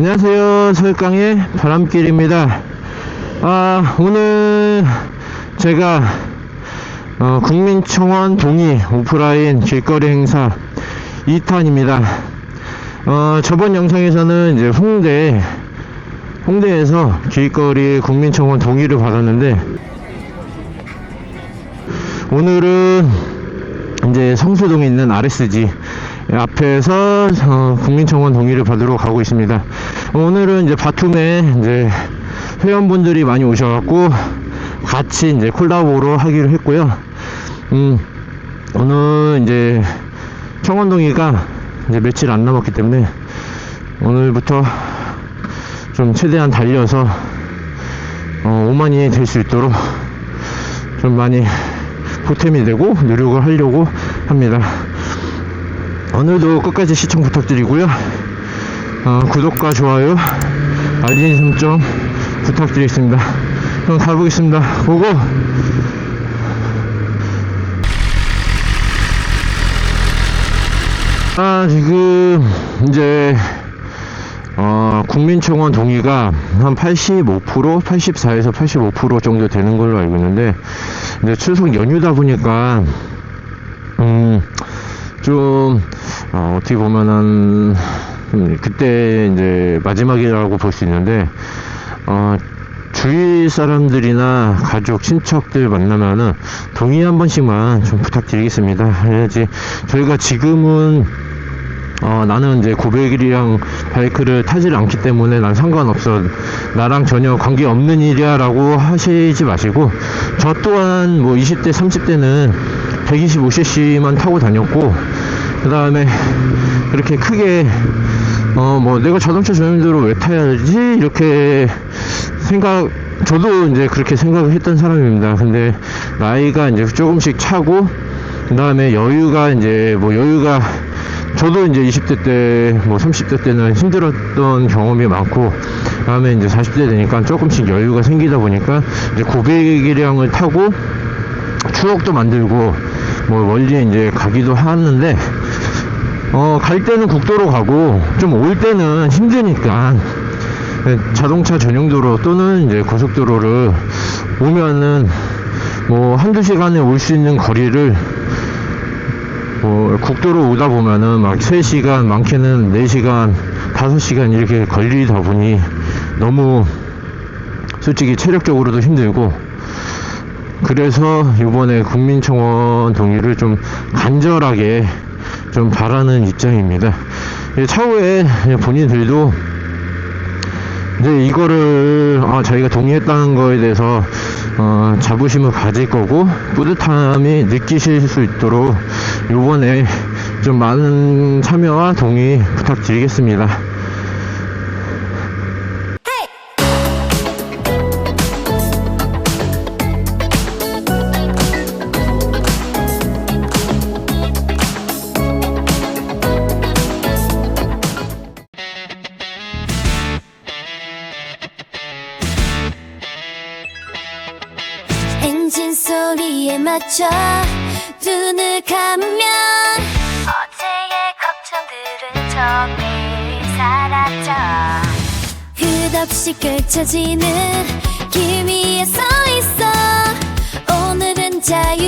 안녕하세요. 서울강의 바람길입니다. 아, 오늘 제가 어, 국민청원 동의 오프라인 길거리 행사 2탄입니다. 어, 저번 영상에서는 이제 홍대, 홍대에서 길거리 국민청원 동의를 받았는데, 오늘은 이제 성수동에 있는 RSG 앞에서 어, 국민청원 동의를 받으러 가고 있습니다. 오늘은 이제 바툼에 이제 회원분들이 많이 오셔갖고 같이 이제 콜라보로 하기로 했고요. 음, 오늘 이제 청원 동의가 이제 며칠 안 남았기 때문에 오늘부터 좀 최대한 달려서 어, 5만이 될 수 있도록 좀 많이 보탬이 되고 노력을 하려고 합니다. 오늘도 끝까지 시청 부탁드리고요. 어, 구독과 좋아요, 알림 설정 부탁드리겠습니다. 그럼 가보겠습니다. 고고! 아, 지금, 이제, 어, 국민청원 동의가 한 85%, 84에서 85% 정도 되는 걸로 알고 있는데, 이제 추석 연휴다 보니까, 음, 좀, 어, 어떻게 보면은, 음, 그때 이제 마지막이라고 볼 수 있는데, 어, 주위 사람들이나 가족, 친척들 만나면은 동의 한 번씩만 좀 부탁드리겠습니다. 해야지 저희가 지금은 어, 나는 이제 고백이랑 바이크를 타질 않기 때문에 난 상관없어. 나랑 전혀 관계없는 일이야 라고 하시지 마시고, 저 또한 뭐 20대, 30대는 125cc만 타고 다녔고, 그 다음에 그렇게 크게, 어, 뭐 내가 자동차 전용도로 왜 타야지? 이렇게 생각, 저도 이제 그렇게 생각을 했던 사람입니다. 근데 나이가 이제 조금씩 차고, 그 다음에 여유가 이제 뭐 여유가 저도 이제 20대 때, 뭐 30대 때는 힘들었던 경험이 많고, 다음에 이제 40대 되니까 조금씩 여유가 생기다 보니까, 이제 고백이량을 타고, 추억도 만들고, 뭐 멀리 이제 가기도 하는데, 어, 갈 때는 국도로 가고, 좀 올 때는 힘드니까, 자동차 전용도로 또는 이제 고속도로를 오면은, 뭐 한두 시간에 올 수 있는 거리를 뭐 국도로 오다 보면은 막 3시간 많게는 4시간 5시간 이렇게 걸리다 보니 너무 솔직히 체력적으로도 힘들고 그래서 이번에 국민청원 동의를 좀 간절하게 좀 바라는 입장입니다. 예, 차후에 본인들도 이제 이거를 아, 저희가 동의했다는 거에 대해서 어, 자부심을 가질 거고 뿌듯함이 느끼실 수 있도록 요번에 좀 많은 참여와 동의 부탁드리겠습니다. 맞춰. 눈을 감으면 어제의 걱정들은 정리 사라져. 끝없이 펼쳐지는 길 위에 서 있어. 오늘은 자유